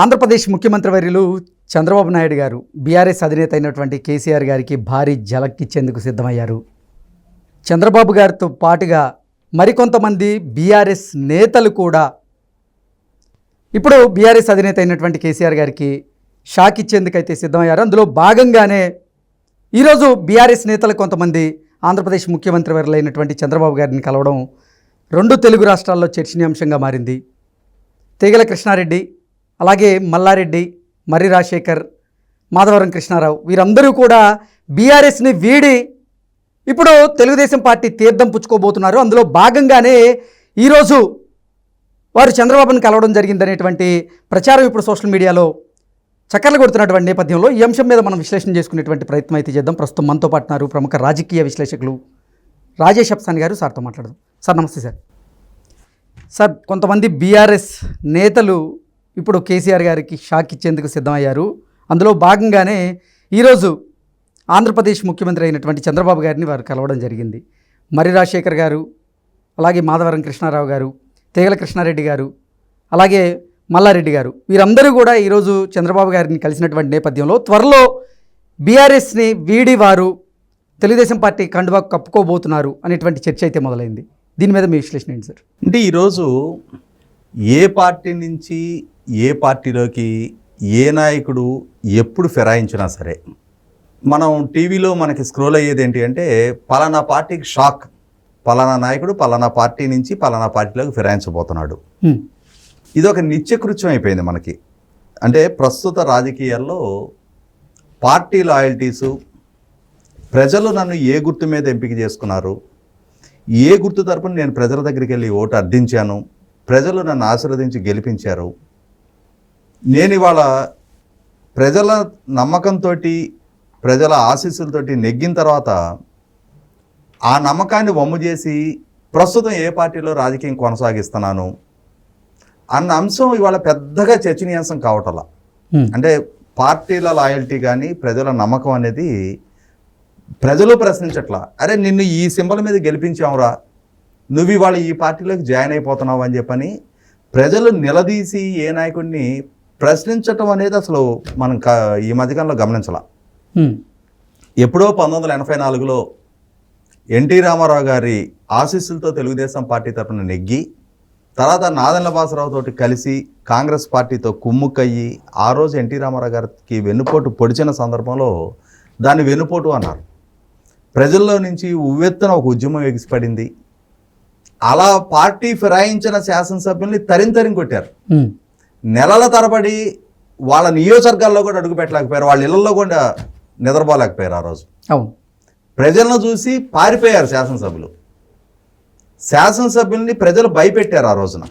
ఆంధ్రప్రదేశ్ ముఖ్యమంత్రి వర్యులు చంద్రబాబు నాయుడు గారు బీఆర్ఎస్ అధినేత అయినటువంటి కేసీఆర్ గారికి భారీ జలక్కిచ్చేందుకు సిద్ధమయ్యారు. చంద్రబాబు గారితో పాటుగా మరికొంతమంది బీఆర్ఎస్ నేతలు కూడా ఇప్పుడు బీఆర్ఎస్ అధినేత అయినటువంటి కేసీఆర్ గారికి షాక్ ఇచ్చేందుకైతే సిద్ధమయ్యారు. అందులో భాగంగానే ఈరోజు బీఆర్ఎస్ నేతలు కొంతమంది ఆంధ్రప్రదేశ్ ముఖ్యమంత్రి వర్యులైనటువంటి చంద్రబాబు గారిని కలవడం రెండు తెలుగు రాష్ట్రాల్లో చర్చనీయాంశంగా మారింది. తీగల కృష్ణారెడ్డి అలాగే మల్లారెడ్డి మర్రి రాజశేఖర్ మాధవరం కృష్ణారావు వీరందరూ కూడా బీఆర్ఎస్ని వీడి ఇప్పుడు తెలుగుదేశం పార్టీ తీర్థం పుచ్చుకోబోతున్నారు. అందులో భాగంగానే ఈరోజు వారు చంద్రబాబును కలవడం జరిగిందనేటువంటి ప్రచారం ఇప్పుడు సోషల్ మీడియాలో చక్కర్లు కొడుతున్నటువంటి నేపథ్యంలో ఈ అంశం మీద మనం విశ్లేషణ చేసుకునేటువంటి ప్రయత్నం అయితే చేద్దాం. ప్రస్తుతం మనతో పాటున్నారు ప్రముఖ రాజకీయ విశ్లేషకులు రాజేష్ అప్సాని గారు. సార్తో మాట్లాడదాం. సార్ నమస్తే సార్. సార్ కొంతమంది బీఆర్ఎస్ నేతలు ఇప్పుడు కేసీఆర్ గారికి షాక్ ఇచ్చేందుకు సిద్ధమయ్యారు. అందులో భాగంగానే ఈరోజు ఆంధ్రప్రదేశ్ ముఖ్యమంత్రి అయినటువంటి చంద్రబాబు గారిని వారు కలవడం జరిగింది. మర్రి రాజశేఖర్ గారు అలాగే మాధవరం కృష్ణారావు గారు తేగల కృష్ణారెడ్డి గారు అలాగే మల్లారెడ్డి గారు వీరందరూ కూడా ఈరోజు చంద్రబాబు గారిని కలిసినటువంటి నేపథ్యంలో త్వరలో బీఆర్ఎస్ని వీడి వారు తెలుగుదేశం పార్టీ కండువా కప్పుకోబోతున్నారు అనేటువంటి చర్చ అయితే మొదలైంది. దీని మీద మీ విశ్లేషణ ఏంటి సార్? అంటే ఈరోజు ఏ పార్టీ నుంచి ఏ పార్టీలోకి ఏ నాయకుడు ఎప్పుడు ఫిరాయించినా సరే మనం టీవీలో మనకి స్క్రోల్ అయ్యేది ఏంటి అంటే పలానా పార్టీకి షాక్. పలానా నాయకుడు పలానా పార్టీ నుంచి పలానా పార్టీలోకి ఫిరాయించబోతున్నాడు. ఇది ఒక నిత్యకృత్యం అయిపోయింది మనకి. అంటే ప్రస్తుత రాజకీయాల్లో పార్టీ లాయల్టీసు ప్రజలు నన్ను ఏ గుర్తు మీద ఎంపిక చేసుకున్నారు ఏ గుర్తు తరపున నేను ప్రజల దగ్గరికి వెళ్ళి ఓటు అర్థించాను ప్రజలు నన్ను ఆశీర్వదించి గెలిపించారు. నేను ఇవాళ ప్రజల నమ్మకంతో ప్రజల ఆశీస్సులతోటి నెగ్గిన తర్వాత ఆ నమ్మకాన్ని వమ్ము చేసి ప్రస్తుతం ఏ పార్టీలో రాజకీయం కొనసాగిస్తున్నాను అన్న అంశం ఇవాళ పెద్దగా చర్చనీయాంశం కావటలా. అంటే పార్టీల లాయల్టీ కానీ ప్రజల నమ్మకం అనేది ప్రజలు ప్రశ్నించట్లా. అరే నిన్ను ఈ సింబల్ మీద గెలిపించావురా నువ్వు ఇవాళ ఈ పార్టీలోకి జాయిన్ అయిపోతున్నావు అని చెప్పని ప్రజలు నిలదీసి ఏ నాయకుడిని ప్రశ్నించటం అనేది అసలు మనం క- ఈ మధ్యకాలంలో గమనించాల. ఎప్పుడో పంతొమ్మిది వందల ఎనభై నాలుగులో ఎన్టీ రామారావు గారి ఆశీస్సులతో తెలుగుదేశం పార్టీ తరపున నెగ్గి తర్వాత నాదెండ్ల బాసరావు తోటి కలిసి కాంగ్రెస్ పార్టీతో కుమ్ముక్కయ్యి ఆ రోజు ఎన్టీ రామారావు గారికి వెన్నుపోటు పొడిచిన సందర్భంలో దాన్ని వెన్నుపోటు అన్నారు. ప్రజల్లో నుంచి ఉవ్వెత్తున ఒక ఉద్యమం ఎగిసిపడింది. అలా పార్టీ ఫిరాయించిన శాసనసభ్యుల్ని తరిం కొట్టారు. నెలల తరబడి వాళ్ళ నియోజకవర్గాల్లో కూడా అడుగు పెట్టలేకపోయారు. వాళ్ళ ఇళ్ళలో కూడా నిద్రపోలేకపోయారు ఆ రోజు. అవును. ప్రజలను చూసి పారిపోయారు శాసనసభ్యులు. శాసనసభ్యుల్ని ప్రజలు భయపెట్టారు ఆ రోజున.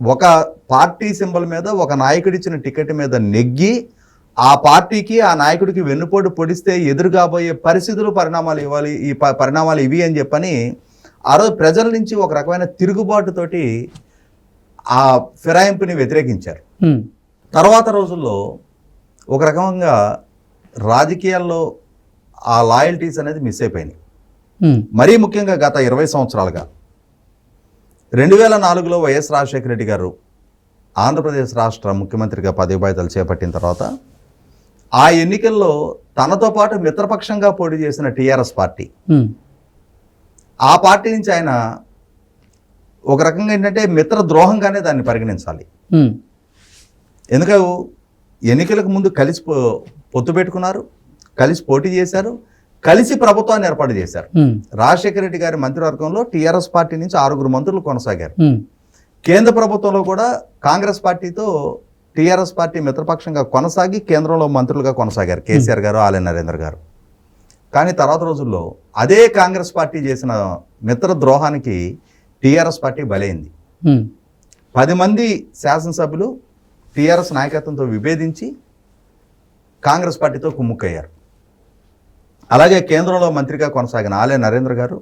ఒక పార్టీ సింబల్ మీద ఒక నాయకుడిచ్చిన టికెట్ మీద నెగ్గి ఆ పార్టీకి ఆ నాయకుడికి వెన్నుపోటు పొడిస్తే ఎదురు కాబోయే పరిస్థితులు పరిణామాలు ఇవ్వాలి ఈ పరిణామాలు ఇవి అని చెప్పని ఆ రోజు ప్రజల నుంచి ఒక రకమైన తిరుగుబాటుతోటి ఆ ఫిరాయింపుని వ్యతిరేకించారు. తర్వాత రోజుల్లో ఒక రకంగా రాజకీయాల్లో ఆ లాయల్టీస్ అనేది మిస్ అయిపోయినాయి. మరీ ముఖ్యంగా గత ఇరవై సంవత్సరాలుగా రెండు వేల నాలుగులో వైఎస్ రాజశేఖర రెడ్డి గారు ఆంధ్రప్రదేశ్ రాష్ట్ర ముఖ్యమంత్రిగా పదవి బాధ్యతలు చేపట్టిన తర్వాత ఆ ఎన్నికల్లో తనతో పాటు మిత్రపక్షంగా పోటీ చేసిన టీఆర్ఎస్ పార్టీ. ఆ పార్టీ నుంచి ఆయన ఒక రకంగా ఏంటంటే మిత్ర ద్రోహంగానే దాన్ని పరిగణించాలి. ఎందుకు ఎన్నికలకు ముందు కలిసి పొత్తు పెట్టుకున్నారు కలిసి పోటీ చేశారు కలిసి ప్రభుత్వాన్ని ఏర్పాటు చేశారు. రాజశేఖర రెడ్డి గారి మంత్రివర్గంలో టీఆర్ఎస్ పార్టీ నుంచి ఆరుగురు మంత్రులు కొనసాగారు. కేంద్ర ప్రభుత్వంలో కూడా కాంగ్రెస్ పార్టీతో టీఆర్ఎస్ పార్టీ మిత్రపక్షంగా కొనసాగి కేంద్రంలో మంత్రులుగా కొనసాగారు కేసీఆర్ గారు ఆలయ నరేంద్ర గారు కానీ తర్వాత రోజుల్లో అదే కాంగ్రెస్ పార్టీ చేసిన మిత్ర ద్రోహానికి టీఆర్ఎస్ పార్టీ బలైంది. పది మంది శాసనసభ్యులు టీఆర్ఎస్ నాయకత్వంతో విభేదించి కాంగ్రెస్ పార్టీతో కుమ్ముక్కయ్యారు అలాగే కేంద్రంలో మంత్రిగా కొనసాగిన ఆలయ నరేంద్ర గారు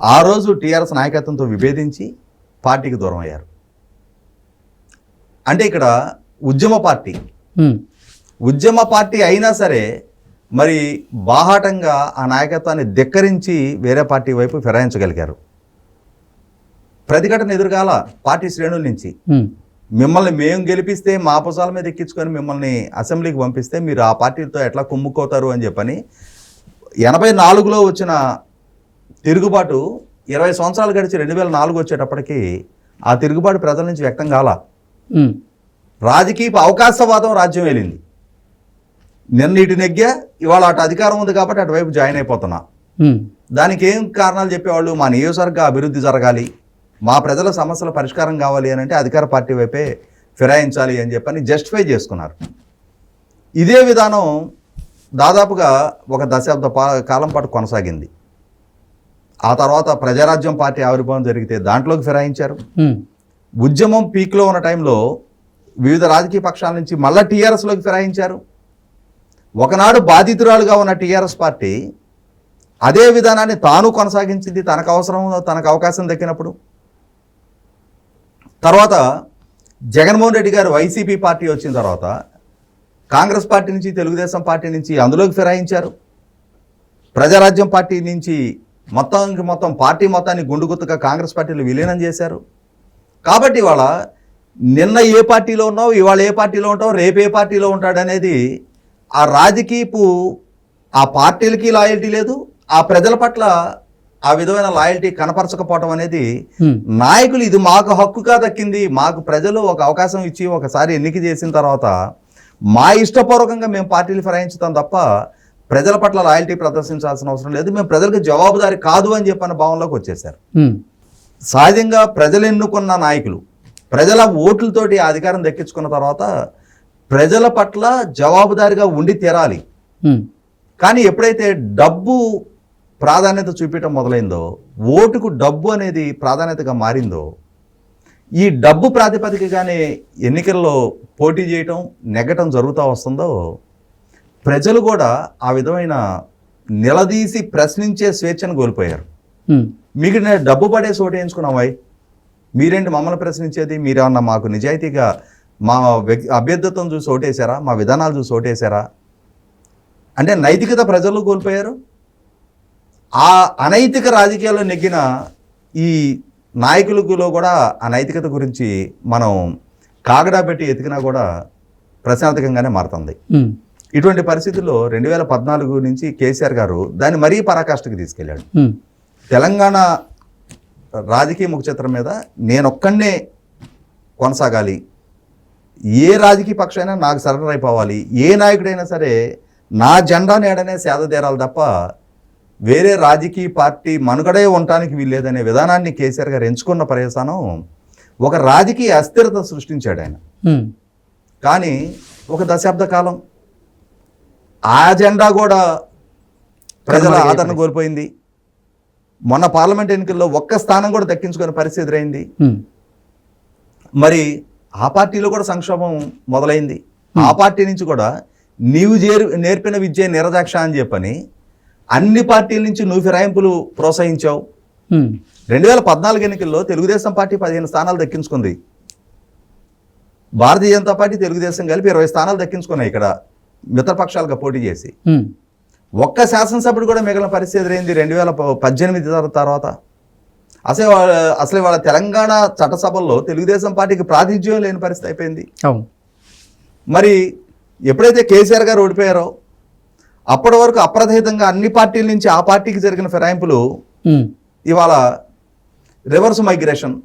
ఆ రోజు టీఆర్ఎస్ నాయకత్వంతో విభేదించి పార్టీకి దూరం అయ్యారు అంటే ఇక్కడ ఉద్యమ పార్టీ. ఉద్యమ పార్టీ అయినా సరే మరి బాహాటంగా ఆ నాయకత్వాన్ని ధిక్కరించి వేరే పార్టీ వైపు ఫిరాయించగలిగారు. ప్రతిఘటన ఎదురుగాల పార్టీ శ్రేణుల నుంచి. మిమ్మల్ని మేము గెలిపిస్తే మా పుసాల మీద ఎక్కించుకొని మిమ్మల్ని అసెంబ్లీకి పంపిస్తే మీరు ఆ పార్టీతో ఎట్లా కుమ్ముకోతారు అని చెప్పని ఎనభై నాలుగులో వచ్చిన తిరుగుబాటు ఇరవై సంవత్సరాలు గడిచి రెండు వేల నాలుగు వచ్చేటప్పటికి ఆ తిరుగుబాటు ప్రజల నుంచి వ్యక్తం కాల. రాజకీయ అవకాశవాదం రాజ్యం వెళ్ళింది నిన్న ఇటు నెగ్గా ఇవాళ అటు అధికారం ఉంది కాబట్టి అటువైపు జాయిన్ అయిపోతున్నా. దానికి ఏం కారణాలు చెప్పేవాళ్ళు? మా నియోజకవర్గ అభివృద్ధి జరగాలి. మా ప్రజల సమస్యల పరిష్కారం కావాలి అని అంటే అధికార పార్టీ వైపే ఫిరాయించాలి అని చెప్పని జస్టిఫై చేసుకున్నారు. ఇదే విధానం దాదాపుగా ఒక దశాబ్ద కాలం పాటు కొనసాగింది. ఆ తర్వాత ప్రజారాజ్యం పార్టీ ఆవిర్భావం జరిగితే దాంట్లోకి ఫిరాయించారు. ఉద్యమం పీక్లో ఉన్న టైంలో వివిధ రాజకీయ పక్షాల నుంచి మళ్ళా టీఆర్ఎస్లోకి ఫిరాయించారు. ఒకనాడు బాధితురాలుగా ఉన్న టీఆర్ఎస్ పార్టీ అదే విధానాన్ని తాను కొనసాగించింది తనకు అవసరం తనకు అవకాశం దక్కినప్పుడు. తర్వాత జగన్మోహన్ రెడ్డి గారు వైసీపీ పార్టీ వచ్చిన తర్వాత కాంగ్రెస్ పార్టీ నుంచి తెలుగుదేశం పార్టీ నుంచి అందులోకి ఫిరాయించారు. ప్రజారాజ్యం పార్టీ నుంచి మొత్తానికి మొత్తం పార్టీ మొత్తాన్ని గుండుగుత్తుగా కాంగ్రెస్ పార్టీలు విలీనం చేశారు. కాబట్టి ఇవాళ నిన్న ఏ పార్టీలో ఉన్నావు ఇవాళ ఏ పార్టీలో ఉంటావు రేపు ఏ పార్టీలో ఉంటాడనేది ఆ రాజకీయపు ఆ పార్టీలకి లాయల్టీ లేదు ఆ ప్రజల పట్ల ఆ విధమైన లాయల్టీ కనపరచకపోవటం అనేది నాయకులు ఇది మాకు హక్కుగా దక్కింది మాకు ప్రజలు ఒక అవకాశం ఇచ్చి ఒకసారి ఎన్నిక చేసిన తర్వాత మా ఇష్టపూర్వకంగా మేము పార్టీలు ఫిరాయించుతాం తప్ప ప్రజల పట్ల లాయల్టీ ప్రదర్శించాల్సిన అవసరం లేదు మేము ప్రజలకు జవాబుదారి కాదు అని చెప్పిన భావనలోకి వచ్చేసారు సహజంగా ప్రజలు ఎన్నుకున్న నాయకులు ప్రజల ఓట్లతోటి అధికారం దక్కించుకున్న తర్వాత ప్రజల పట్ల జవాబుదారిగా ఉండి తీరాలి. కానీ ఎప్పుడైతే డబ్బు ప్రాధాన్యత చూపించడం మొదలైందో ఓటుకు డబ్బు అనేది ప్రాధాన్యతగా మారిందో ఈ డబ్బు ప్రాతిపదికగానే ఎన్నికల్లో పోటీ చేయటం నెగ్గటం జరుగుతూ వస్తుందో ప్రజలు కూడా ఆ విధమైన నిలదీసి ప్రశ్నించే స్వేచ్ఛను కోల్పోయారు. మీకు నేను డబ్బు పడే చోటు వేయించుకున్నావాయ్ మీరేంటి మమ్మల్ని ప్రశ్నించేది? మీరేమన్నా మాకు నిజాయితీగా మా వ్యక్తి అభ్యర్థిత్వం చూసి ఓటేశారా మా విధానాలు చూసి ఓటేశారా అంటే నైతికత ప్రజలు కోల్పోయారు. ఆ అనైతిక రాజకీయాల్లో నెగ్గిన ఈ నాయకులలో కూడా ఆ నైతికత గురించి మనం కాగడా పెట్టి ఎతికినా కూడా ప్రశాంతకంగానే మారుతుంది. ఇటువంటి పరిస్థితుల్లో రెండు వేల పద్నాలుగు నుంచి కేసీఆర్ గారు దాన్ని మరీ పరాకాష్ఠకి తీసుకెళ్ళాడు. తెలంగాణ రాజకీయ ముఖ చిత్రం మీద నేనొక్కడే కొనసాగాలి ఏ రాజకీయ పక్షమైనా నాకు సరెండర్ అయిపోవాలి ఏ నాయకుడైనా సరే నా జెండా నీడనే సేద తీరాలి తప్ప వేరే రాజకీయ పార్టీ మనుగడే ఉండటానికి వీల్లేదనే విధానాన్ని కేసీఆర్ గారు ఎంచుకున్న పర్యవసానం ఒక రాజకీయ అస్థిరత సృష్టించాడు ఆయన. కానీ ఒక దశాబ్ద కాలం ఆ జెండా కూడా ప్రజల ఆదరణ కోల్పోయింది. మొన్న పార్లమెంట్ ఎన్నికల్లో ఒక్క స్థానం కూడా దక్కించుకునే పరిస్థితి ఎదురైంది. మరి ఆ పార్టీలో కూడా సంక్షోభం మొదలైంది. ఆ పార్టీ నుంచి కూడా నీవు చేరు నేర్పిన విద్య నిరదాక్ష అని చెప్పని అన్ని పార్టీల నుంచి నువ్వు ఫిరాయింపులు ప్రోత్సహించావు. రెండు వేల పద్నాలుగు ఎన్నికల్లో తెలుగుదేశం పార్టీ పదిహేను స్థానాలు దక్కించుకుంది. భారతీయ జనతా పార్టీ తెలుగుదేశం కలిపి ఇరవై స్థానాలు దక్కించుకున్నాయి ఇక్కడ మిత్రపక్షాలుగా పోటీ చేసి. ఒక్క శాసనసభ్యుడు కూడా మిగిలిన పరిస్థితి ఎదురైంది రెండు వేల పద్దెనిమిది తర్- తర్వాత. అసలు వాళ్ళ అసలు వాళ్ళ తెలంగాణ చట్టసభల్లో తెలుగుదేశం పార్టీకి ప్రాతినిధ్యం లేని పరిస్థితి అయిపోయింది. అవును. మరి ఎప్పుడైతే కేసీఆర్ గారు ఓడిపోయారో అప్పటి వరకు అప్రతిహితంగా అన్ని పార్టీల నుంచి ఆ పార్టీకి జరిగిన ఫిరాయింపులు ఇవాళ రివర్స్ మైగ్రేషన్.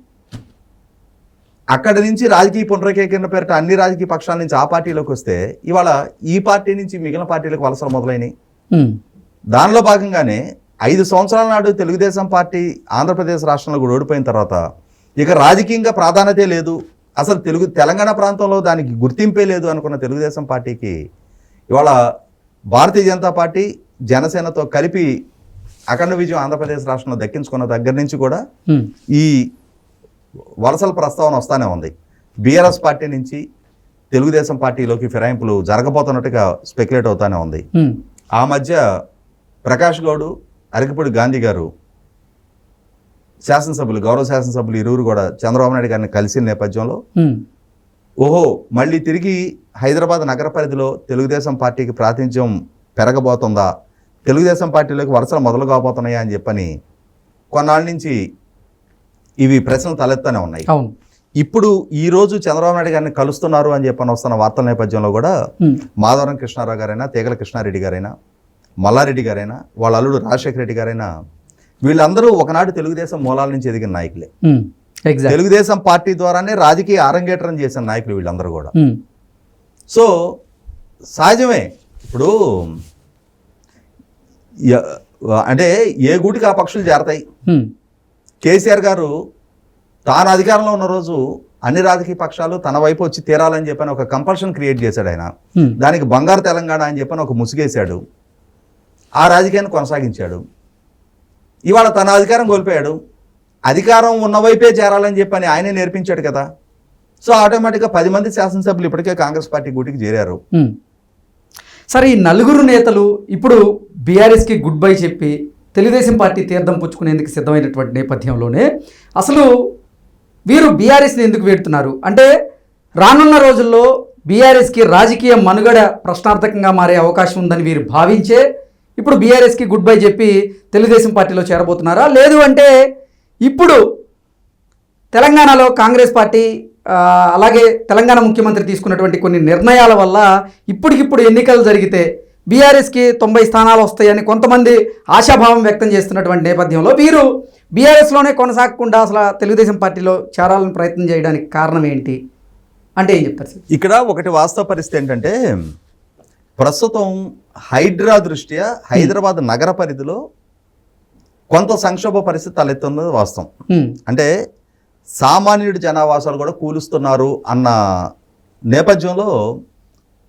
అక్కడి నుంచి రాజకీయ పునరేకీకరణ పేరిట అన్ని రాజకీయ పక్షాల నుంచి ఆ పార్టీలోకి వస్తే ఇవాళ ఈ పార్టీ నుంచి మిగిలిన పార్టీలకు వలసలు మొదలైనవి దానిలో భాగంగానే ఐదు సంవత్సరాల నాడు తెలుగుదేశం పార్టీ ఆంధ్రప్రదేశ్ రాష్ట్రంలో కూడా ఓడిపోయిన తర్వాత ఇక రాజకీయంగా ప్రాధాన్యతే లేదు. అసలు తెలుగు తెలంగాణ ప్రాంతంలో దానికి గుర్తింపే లేదు అనుకున్న తెలుగుదేశం పార్టీకి ఇవాళ భారతీయ జనతా పార్టీ జనసేనతో కలిపి అఖండ విజయం ఆంధ్రప్రదేశ్ రాష్ట్రంలో దక్కించుకున్న దగ్గర నుంచి కూడా ఈ వలసల ప్రస్తావన వస్తానే ఉంది. బీఆర్ఎస్ పార్టీ నుంచి తెలుగుదేశం పార్టీలోకి ఫిరాయింపులు జరగబోతున్నట్టుగా స్పెక్యులేట్ అవుతానే ఉంది. ఆ మధ్య ప్రకాష్ గౌడ్ అరకపూడి గాంధీ గారు శాసనసభ్యులు గౌరవ శాసనసభ్యులు ఇరువురు కూడా చంద్రబాబు నాయుడు గారిని కలిసిన నేపథ్యంలో ఓహో మళ్ళీ తిరిగి హైదరాబాద్ నగర పరిధిలో తెలుగుదేశం పార్టీకి ప్రాతినిధ్యం పెరగబోతుందా? తెలుగుదేశం పార్టీలోకి వరుసలు మొదలు కాబోతున్నాయా అని చెప్పని కొన్నాళ్ళ నుంచి ఇవి ప్రశ్నలు తలెత్తానే ఉన్నాయి. ఇప్పుడు ఈ రోజు చంద్రబాబు నాయుడు గారిని కలుస్తున్నారు అని చెప్పని వస్తున్న వార్తల నేపథ్యంలో కూడా మాధవరం కృష్ణారావు గారైనా తీగల కృష్ణారెడ్డి గారైనా మల్లారెడ్డి గారైనా వాళ్ళ అల్లుడు రాజశేఖర రెడ్డి గారైనా వీళ్ళందరూ ఒకనాడు తెలుగుదేశం మూలాల నుంచి ఎదిగిన నాయకులే. తెలుగుదేశం పార్టీ ద్వారానే రాజకీయ అరంగేట్రం చేసిన నాయకులు వీళ్ళందరూ కూడా. సో సహజమే. ఇప్పుడు అంటే ఏ గూటికి ఆ పక్షులు చేరతాయి? కేసీఆర్ గారు తాను అధికారంలో ఉన్న రోజు అన్ని రాజకీయ పక్షాలు తన వైపు వచ్చి తీరాలని చెప్పని ఒక కంపల్షన్ క్రియేట్ చేశాడు ఆయన. దానికి బంగారు తెలంగాణ అని చెప్పని ఒక ముసుగేశాడు. ఆ రాజకీయాన్ని కొనసాగించాడు. ఇవాళ తన అధికారం కోల్పోయాడు. అధికారం ఉన్న వైపే చేరాలని చెప్పని ఆయనే నేర్పించాడు కదా. సో ఆటోమేటిక్గా పది మంది శాసనసభ్యులు ఇప్పటికే కాంగ్రెస్ పార్టీ గూటికి చేరారు. సరే ఈ నలుగురు నేతలు ఇప్పుడు బీఆర్ఎస్కి గుడ్ బై చెప్పి తెలుగుదేశం పార్టీ తీర్థం పుచ్చుకునేందుకు సిద్ధమైనటువంటి నేపథ్యంలోనే అసలు వీరు బీఆర్ఎస్ని ఎందుకు వేడుతున్నారు? అంటే రానున్న రోజుల్లో బీఆర్ఎస్కి రాజకీయ మనుగడ ప్రశ్నార్థకంగా మారే అవకాశం ఉందని వీరు భావించే ఇప్పుడు బీఆర్ఎస్కి గుడ్ బై చెప్పి తెలుగుదేశం పార్టీలో చేరబోతున్నారా? లేదు అంటే ఇప్పుడు తెలంగాణలో కాంగ్రెస్ పార్టీ అలాగే తెలంగాణ ముఖ్యమంత్రి తీసుకున్నటువంటి కొన్ని నిర్ణయాల వల్ల ఇప్పటికిప్పుడు ఎన్నికలు జరిగితే బీఆర్ఎస్కి తొంభై స్థానాలు వస్తాయని కొంతమంది ఆశాభావం వ్యక్తం చేస్తున్నటువంటి నేపథ్యంలో వీరు బీఆర్ఎస్లోనే కొనసాగకుండా అసలు తెలుగుదేశం పార్టీలో చేరాలని ప్రయత్నం చేయడానికి కారణం ఏంటి? అంటే ఏం చెప్తారు సార్? ఇక్కడ ఒకటి వాస్తవ పరిస్థితి ఏంటంటే ప్రస్తుతం హైడ్రా దృష్ట్యా హైదరాబాద్ నగర పరిధిలో కొంత సంక్షోభ పరిస్థితి తలెత్తున్నది వాస్తవం. అంటే సామాన్యుడి జనావాసాలు కూడా కూలుస్తున్నారు అన్న నేపథ్యంలో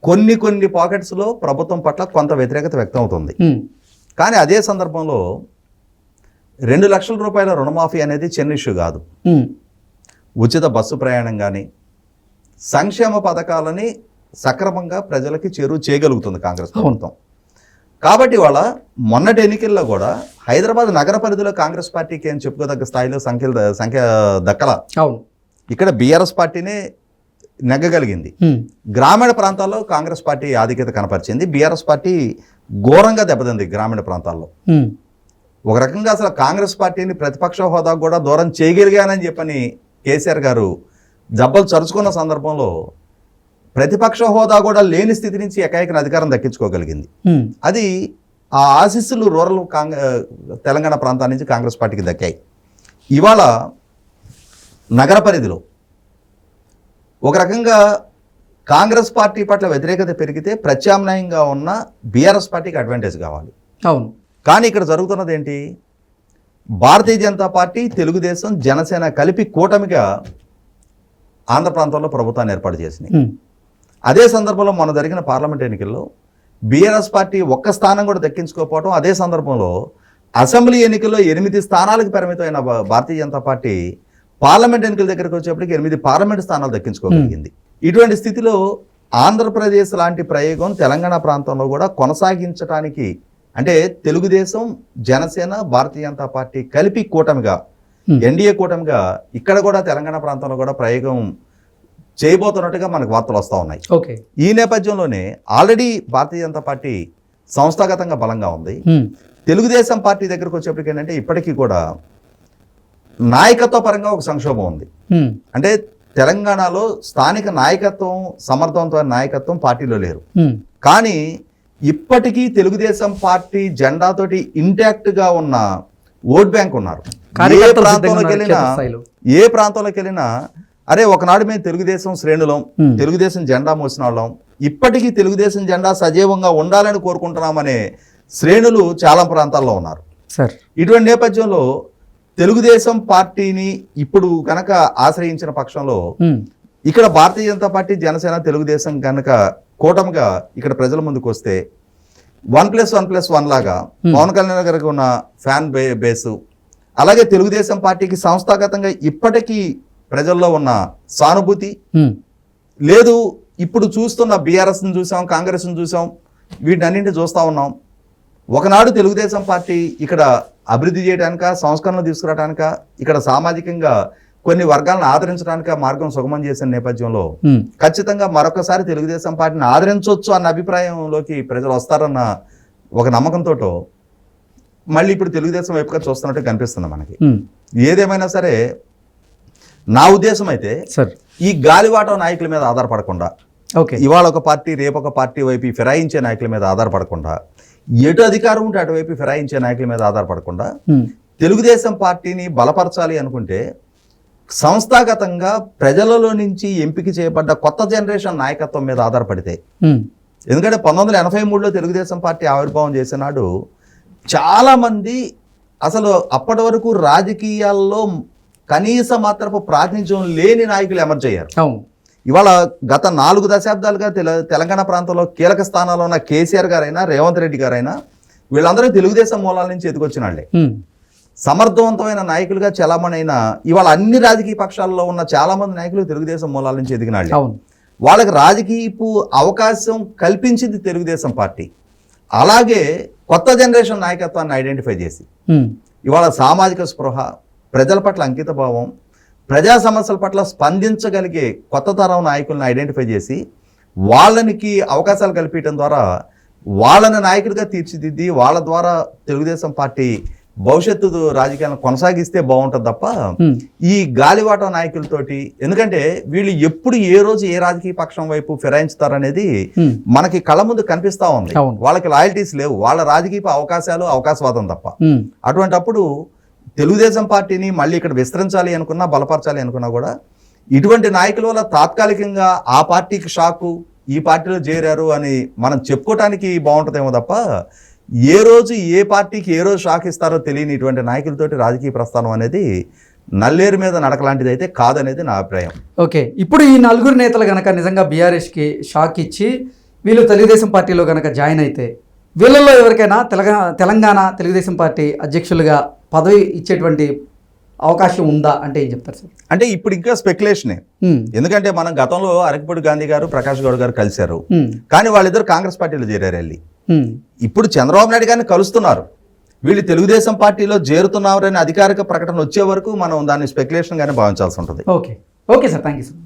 కొన్ని కొన్ని పాకెట్స్లో ప్రభుత్వం పట్ల కొంత వ్యతిరేకత వ్యక్తం అవుతుంది కానీ అదే సందర్భంలో రెండు లక్షల రూపాయల రుణమాఫీ అనేది చిన్న ఇష్యూ కాదు. ఉచిత బస్సు ప్రయాణం కానీ సంక్షేమ పథకాలని సక్రమంగా ప్రజలకి చేరువ చేయగలుగుతుంది కాంగ్రెస్ ప్రభుత్వం. కాబట్టి వాళ్ళ మొన్నటి ఎన్నికల్లో కూడా హైదరాబాద్ నగర పరిధిలో కాంగ్రెస్ పార్టీకి అని చెప్పుకోదగ్గ స్థాయిలో సంఖ్యలు సంఖ్య దక్కల. అవును. ఇక్కడ బీఆర్ఎస్ పార్టీనే నెగ్గగలిగింది. గ్రామీణ ప్రాంతాల్లో కాంగ్రెస్ పార్టీ ఆధిక్యత కనపరిచింది. బీఆర్ఎస్ పార్టీ ఘోరంగా దెబ్బతింది గ్రామీణ ప్రాంతాల్లో. ఒక రకంగా అసలు కాంగ్రెస్ పార్టీని ప్రతిపక్ష హోదా కూడా దూరం చేయగలిగానని చెప్పని కేసీఆర్ గారు జబ్బలు చరుచుకున్న సందర్భంలో ప్రతిపక్ష హోదా కూడా లేని స్థితి నుంచి ఏకైక అధికారం దక్కించుకోగలిగింది. అది ఆ ఆశీస్సులు రూరల్ తెలంగాణ ప్రాంతాల నుంచి కాంగ్రెస్ పార్టీకి దక్కాయి. ఇవాళ నగర పరిధిలో ఒక రకంగా కాంగ్రెస్ పార్టీ పట్ల వ్యతిరేకత పెరిగితే ప్రత్యామ్నాయంగా ఉన్న బీఆర్ఎస్ పార్టీకి అడ్వాంటేజ్ కావాలి. అవును. కానీ ఇక్కడ జరుగుతున్నది ఏంటి? భారతీయ జనతా పార్టీ తెలుగుదేశం జనసేన కలిపి కూటమిగా ఆంధ్ర ప్రాంతంలో ప్రభుత్వాన్ని ఏర్పాటు ఉమ్, అదే సందర్భంలో మొన్న జరిగిన పార్లమెంట్ ఎన్నికల్లో బీఆర్ఎస్ పార్టీ ఒక్క స్థానం కూడా దక్కించుకోకపోవడం అదే సందర్భంలో అసెంబ్లీ ఎన్నికల్లో ఎనిమిది స్థానాలకు పరిమితమైన భారతీయ జనతా పార్టీ పార్లమెంట్ ఎన్నికల దగ్గరకు వచ్చేప్పటికి ఎనిమిది పార్లమెంట్ స్థానాలు దక్కించుకోగలిగింది ఇటువంటి స్థితిలో ఆంధ్రప్రదేశ్ లాంటి ప్రయోగం తెలంగాణ ప్రాంతంలో కూడా కొనసాగించడానికి అంటే తెలుగుదేశం జనసేన భారతీయ జనతా పార్టీ కలిపి కూటమిగా. ఎన్డీఏ కూటమిగా ఇక్కడ కూడా తెలంగాణ ప్రాంతంలో కూడా ప్రయోగం చేయబోతున్నట్టుగా మనకు వార్తలు వస్తూ ఉన్నాయి. ఓకే. ఈ నేపథ్యంలోనే ఆల్రెడీ భారతీయ జనతా పార్టీ సంస్థాగతంగా బలంగా ఉంది. తెలుగుదేశం పార్టీ దగ్గరకు వచ్చేప్పటికి ఏంటంటే ఇప్పటికీ కూడా నాయకత్వ పరంగా ఒక సంక్షోభం ఉంది. అంటే తెలంగాణలో స్థానిక నాయకత్వం సమర్థవంతమైన నాయకత్వం పార్టీలో లేరు. కానీ ఇప్పటికీ తెలుగుదేశం పార్టీ జెండాతోటి ఇంటాక్ట్గా ఉన్న ఓట్ బ్యాంక్ ఉన్నారు ఏ ప్రాంతంలోకి వెళ్ళినా. ఏ ప్రాంతంలోకి వెళ్ళినా అరే ఒకనాడు మేము తెలుగుదేశం శ్రేణులం. తెలుగుదేశం జెండా మోసిన వాళ్ళం ఇప్పటికీ తెలుగుదేశం జెండా సజీవంగా ఉండాలని కోరుకుంటున్నామనే శ్రేణులు చాలా ప్రాంతాల్లో ఉన్నారు సార్ ఇటువంటి నేపథ్యంలో తెలుగుదేశం పార్టీని ఇప్పుడు కనుక ఆశ్రయించిన పక్షంలో ఇక్కడ భారతీయ జనతా పార్టీ జనసేన తెలుగుదేశం కనుక కూటమిగా ఇక్కడ ప్రజల ముందుకు వస్తే one plus one plus one లాగా. పవన్ కళ్యాణ్ గారికి ఉన్న ఫ్యాన్ బే బేసు అలాగే తెలుగుదేశం పార్టీకి సంస్థాగతంగా ఇప్పటికీ ప్రజల్లో ఉన్న సానుభూతి. లేదు ఇప్పుడు చూస్తున్న బీఆర్ఎస్ని చూసాం కాంగ్రెస్ని చూసాం వీటన్నింటినీ చూస్తూ ఉన్నాం. ఒకనాడు తెలుగుదేశం పార్టీ ఇక్కడ అభివృద్ధి చేయడానిక సంస్కరణలు తీసుకురావడానిక ఇక్కడ సామాజికంగా కొన్ని వర్గాలను ఆదరించడానిక మార్గం సుగమం చేసిన నేపథ్యంలో ఖచ్చితంగా మరొకసారి తెలుగుదేశం పార్టీని ఆదరించవచ్చు అన్న అభిప్రాయంలోకి ప్రజలు వస్తారన్న ఒక నమ్మకంతో మళ్ళీ ఇప్పుడు తెలుగుదేశం వైపుగా చూస్తున్నట్టు కనిపిస్తుంది మనకి. ఏదేమైనా సరే నా ఉద్దేశం అయితే సార్. ఈ గాలివాటం నాయకుల మీద ఆధారపడకుండా ఓకే. ఇవాళ ఒక పార్టీ రేపు ఒక పార్టీ వైపు ఫిరాయించే నాయకుల మీద ఆధారపడకుండా ఎటు అధికారం ఉంటే అటువైపు ఫిరాయించే నాయకుల మీద ఆధారపడకుండా తెలుగుదేశం పార్టీని బలపరచాలి అనుకుంటే సంస్థాగతంగా ప్రజలలో నుంచి ఎంపిక చేయబడ్డ కొత్త జనరేషన్ నాయకత్వం మీద ఆధారపడితే ఎందుకంటే పంతొమ్మిది వందల ఎనభై మూడులో తెలుగుదేశం పార్టీ ఆవిర్భావం చేసినాడు చాలామంది అసలు అప్పటి వరకు రాజకీయాల్లో కనీస మాత్రపు ప్రాతినిధ్యం లేని నాయకులు ఎమర్జ్ అయ్యారు. అవును. ఇవాళ గత నాలుగు దశాబ్దాలుగా తెల తెలంగాణ ప్రాంతంలో కీలక స్థానాల్లో ఉన్న కేసీఆర్ గారైనా రేవంత్ రెడ్డి గారైనా వీళ్ళందరూ తెలుగుదేశం మూలాల నుంచి ఎదుకొచ్చిన వాళ్ళే. సమర్థవంతమైన నాయకులుగా చలామణైన ఇవాళ అన్ని రాజకీయ పక్షాల్లో ఉన్న చాలా మంది నాయకులు తెలుగుదేశం మూలాల నుంచి ఎదిగిన వాళ్ళే. వాళ్ళకి రాజకీయపు అవకాశం కల్పించింది తెలుగుదేశం పార్టీ. అలాగే కొత్త జనరేషన్ నాయకత్వాన్ని ఐడెంటిఫై చేసి. ఇవాళ సామాజిక స్పృహ ప్రజల పట్ల అంకిత భావం ప్రజా సమస్యల పట్ల స్పందించగలిగే కొత్త తరం నాయకులను ఐడెంటిఫై చేసి వాళ్ళనికి అవకాశాలు కల్పించడం ద్వారా వాళ్ళని నాయకుడిగా తీర్చిదిద్ది వాళ్ళ ద్వారా తెలుగుదేశం పార్టీ భవిష్యత్తు రాజకీయాలను కొనసాగిస్తే బాగుంటుంది తప్ప ఈ గాలివాట నాయకులతోటి ఎందుకంటే వీళ్ళు ఎప్పుడు ఏ రోజు ఏ రాజకీయ పక్షం వైపు ఫిరాయించుతారనేది మనకి కళ్ళ ముందు కనిపిస్తా ఉంది. వాళ్ళకి లాయల్టీస్ లేవు. వాళ్ళ రాజకీయ అవకాశాలు అవకాశవాదం తప్ప. అటువంటప్పుడు తెలుగుదేశం పార్టీని మళ్ళీ ఇక్కడ విస్తరించాలి అనుకున్నా బలపరచాలి అనుకున్నా కూడా ఇటువంటి నాయకుల వల్ల తాత్కాలికంగా ఆ పార్టీకి షాకు ఈ పార్టీలో చేరారు అని మనం చెప్పుకోవటానికి బాగుంటుందేమో తప్ప ఏ రోజు ఏ పార్టీకి ఏ రోజు షాక్ ఇస్తారో తెలియని ఇటువంటి నాయకులతోటి రాజకీయ ప్రస్థానం అనేది నల్లేరు మీద నడకలాంటిది అయితే కాదనేది నా అభిప్రాయం. ఓకే ఇప్పుడు ఈ నలుగురు నేతలు కనుక నిజంగా బీఆర్ఎస్కి షాక్ ఇచ్చి వీళ్ళు తెలుగుదేశం పార్టీలో కనుక జాయిన్ అయితే వీళ్ళల్లో ఎవరికైనా తెలంగాణ తెలంగాణ తెలుగుదేశం పార్టీ అధ్యక్షులుగా పదవి ఇచ్చేటువంటి అవకాశం ఉందా అంటే ఏం చెప్తారు సార్? అంటే ఇప్పుడు ఇంకా స్పెక్యులేషనే. ఎందుకంటే మనం గతంలో అరకపూడి గాంధీ గారు ప్రకాష్ గౌడ్ గారు కలిశారు. కానీ వాళ్ళిద్దరు కాంగ్రెస్ పార్టీలో చేరారు వెళ్ళి. ఇప్పుడు చంద్రబాబు నాయుడు గారిని కలుస్తున్నారు. వీళ్ళు తెలుగుదేశం పార్టీలో చేరుతున్నారని అధికారిక ప్రకటన వచ్చే వరకు మనం దాన్ని స్పెక్యులేషన్ గానే భావించాల్సి ఉంటుంది. Okay. Okay sir. Thank you sir.